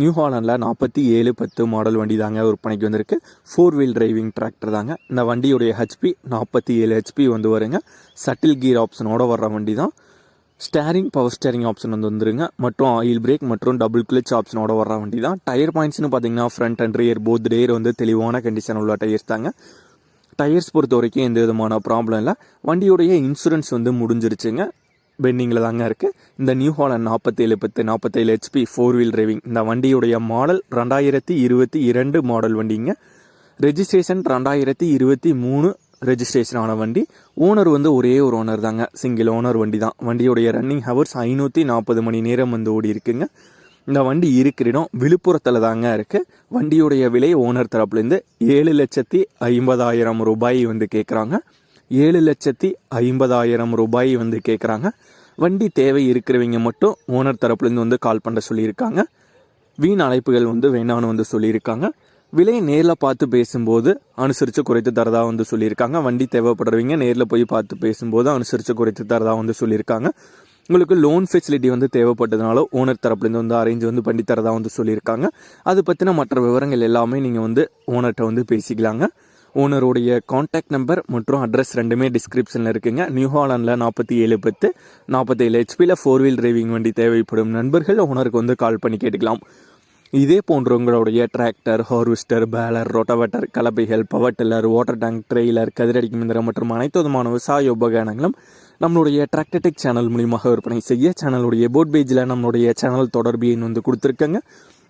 New ஹாலண்டில் நாற்பத்தி ஏழு பத்து மாடல் வண்டி தாங்க விற்பனைக்கு வந்திருக்கு. ஃபோர் வீல் டிரைவிங் டிராக்டர் தாங்க. இந்த வண்டியுடைய ஹெச்பி நாற்பத்தி ஏழு ஹெச்பி வந்து வருங்க. சட்டில் கீர் ஆப்ஷனோட வர்ற வண்டி தான் ஸ்டேரிங் பவர் ஸ்டேரிங் ஆப்ஷன் வந்து வந்துருங்க. மற்றும் ஆயில் பிரேக் மற்றும் டபுள் கிளச் ஆப்ஷனோட வர வண்டி தான் டயர் பாயிண்ட்ஸ்னு பார்த்தீங்கன்னா front and rear both tyre வந்து தெளிவான கண்டிஷன் உள்ள டயர்ஸ் தாங்க. டயர்ஸ் பொறுத்த வரைக்கும் எந்த விதமான ப்ராப்ளம் இல்லை. வண்டியுடைய இன்சூரன்ஸ் வந்து முடிஞ்சிருச்சுங்க. பெண்டிங்கில் தாங்க இருக்குது இந்த நியூ ஹாலண்ட் நாற்பத்தேழு பத்து நாற்பத்தேழு ஹெச்பி ஃபோர் வீல் டிரைவிங் இந்த வண்டியுடைய மாடல் ரெண்டாயிரத்தி இருபத்தி இரண்டு மாடல் வண்டிங்க. ரெஜிஸ்ட்ரேஷன் ரெண்டாயிரத்தி இருபத்தி மூணு ரெஜிஸ்ட்ரேஷன் ஆன வண்டி. ஓனர் வந்து ஒரே ஒரு ஓனர் தாங்க. சிங்கிள் ஓனர் வண்டி தான். வண்டியுடைய ரன்னிங் ஹவர்ஸ் ஐநூற்றி நாற்பது மணி நேரம் வந்து ஓடி இருக்குங்க. இந்த வண்டி இருக்கிற இடம் விழுப்புரத்தில் தாங்க இருக்குது வண்டியுடைய விலை ஓனர் தரப்புலேருந்து ஏழு லட்சத்தி ஐம்பதாயிரம் ரூபாய் வந்து கேட்குறாங்க ஏழு லட்சத்தி ஐம்பதாயிரம் ரூபாய் வந்து கேட்குறாங்க வண்டி தேவை இருக்கிறவங்க மட்டும் ஓனர் தரப்புலேருந்து வந்து கால் பண்ண சொல்லியிருக்காங்க. வீண் அழைப்புகள் வந்து வேணான்னு வந்து சொல்லியிருக்காங்க. விலையை நேரில் பார்த்து பேசும்போது அனுசரித்து குறைத்து தரதா வந்து சொல்லியிருக்காங்க. வண்டி தேவைப்படுறவங்க நேரில் போய் பார்த்து பேசும்போது அனுசரித்து குறைத்து தரதா வந்து சொல்லியிருக்காங்க. உங்களுக்கு லோன் ஃபெசிலிட்டி வந்து தேவைப்பட்டதுனால ஓனர் தரப்புலேருந்து வந்து அரேஞ்ச் வந்து பண்ணி தரதா வந்து சொல்லியிருக்காங்க. அது பற்றின மற்ற விவரங்கள் எல்லாமே நீங்கள் வந்து ஓனர்கிட்ட வந்து பேசிக்கலாங்க. ஓனருடைய காண்டாக்ட் நம்பர் மற்றும் அட்ரஸ் ரெண்டுமே டிஸ்கிரிப்ஷனில் இருக்குங்க. நியூ ஹாலண்டில் நாற்பத்தி ஏழு பத்து நாற்பத்தேழு ஹெச்பியில் ஃபோர் வீல் டிரைவிங் வண்டி தேவைப்படும் நண்பர்கள் ஓனருக்கு வந்து கால் பண்ணி கேட்டுக்கலாம். இதே போன்ற உங்களுடைய tractor harvester baler rotavator கலப்பைகள் power tiller water tank trailer கதிரடிக்கும் இயந்திரம் மற்றும் அனைத்து விதமான விவசாய உபகரணங்களும் நம்மளுடைய டிராக்டர்டெக் சேனல் மூலியமாக விற்பனை செய்ய சேனலுடைய போட் பேஜில் நம்மளுடைய சேனல் தொடர்பு வந்து கொடுத்துருக்கங்க.